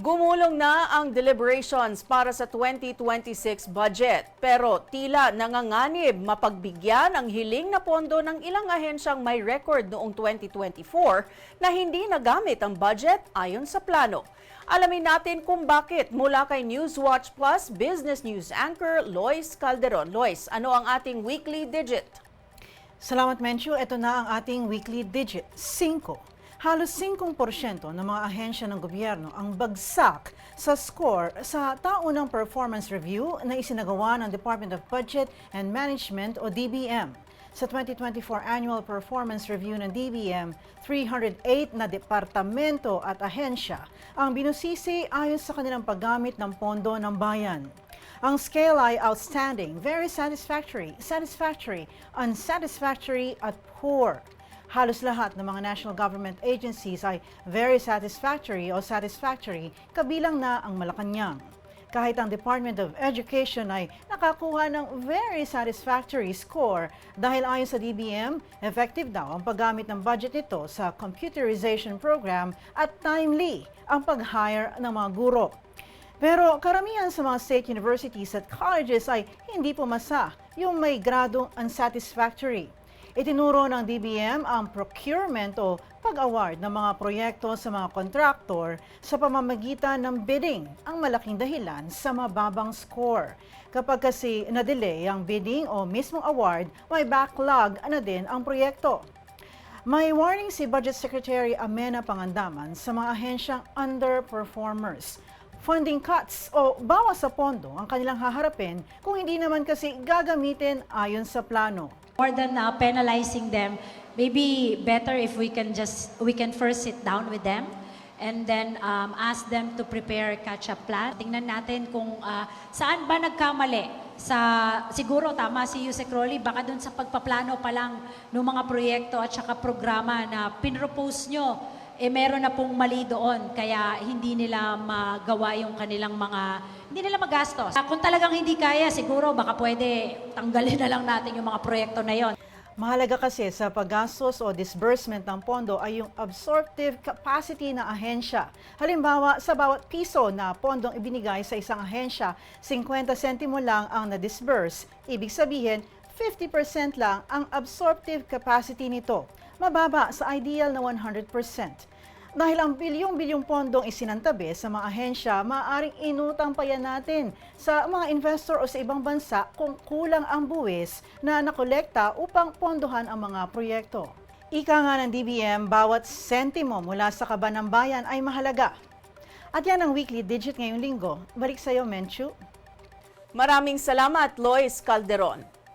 Gumulong na ang deliberations para sa 2026 budget pero tila nanganganib mapagbigyan ang hiling na pondo ng ilang ahensyang may record noong 2024 na hindi nagamit ang budget ayon sa plano. Alamin natin kung bakit mula kay Newswatch Plus Business News Anchor Lois Calderon. Lois, ano ang ating weekly digit? Salamat, Menchu. Ito na ang ating weekly digit, 5. Halos 5% ng mga ahensya ng gobyerno ang bagsak sa score sa taunang performance review na isinagawa ng Department of Budget and Management o DBM. Sa 2024 Annual Performance Review ng DBM, 308 na departamento at ahensya ang binusisi ayon sa kanilang paggamit ng pondo ng bayan. Ang scale ay outstanding, very satisfactory, satisfactory, unsatisfactory at poor. Halos lahat ng mga national government agencies ay very satisfactory o satisfactory, kabilang na ang Malacanang. Kahit ang Department of Education ay nakakuha ng very satisfactory score dahil ayon sa DBM, effective daw ang paggamit ng budget nito sa computerization program at timely ang pag-hire ng mga guro. Pero karamihan sa mga state universities at colleges ay hindi pumasa yung may gradong unsatisfactory. Itinuro ng DBM ang procurement o pag-award ng mga proyekto sa mga contractor sa pamamagitan ng bidding ang malaking dahilan sa mababang score. Kapag kasi na-delay ang bidding o mismong award, may backlog na din ang proyekto. May warning si Budget Secretary Amena Pangandaman sa mga ahensyang underperformers. Funding cuts o bawas sa pondo ang kanilang haharapin kung hindi naman kasi gagamitin ayon sa plano. More than uh, penalizing them, maybe better if we can just, we can first sit down with them and then um, ask them to prepare catch-up plan. Tingnan natin kung uh, saan ba nagkamali. Sa, siguro tama si Yusek Rolly, baka dun sa pagpaplano pa lang ng mga proyekto at saka programa na pinropose nyo, eh meron na pong mali doon, kaya hindi nila magawa yung kanilang mga, hindi nila magastos. Kung talagang hindi kaya, siguro baka pwede tanggalin na lang natin yung mga proyekto na yon. Mahalaga kasi sa paggastos o disbursement ng pondo ay yung absorptive capacity ng ahensya. Halimbawa, sa bawat piso na pondong ibinigay sa isang ahensya, 50 sentimo lang ang na-disburse. Ibig sabihin, 50% lang ang absorptive capacity nito. Mababa sa ideal na 100%. Dahil ang bilyong-bilyong pondong isinantabi sa mga ahensya, maaaring inutang pa yan natin sa mga investor o sa ibang bansa kung kulang ang buwis na nakolekta upang pondohan ang mga proyekto. Ika nga ng DBM, bawat sentimo mula sa kaban ng bayan ay mahalaga. At yan ang weekly digit ngayong linggo. Balik sa iyo, Menchu. Maraming salamat, Lois Calderon.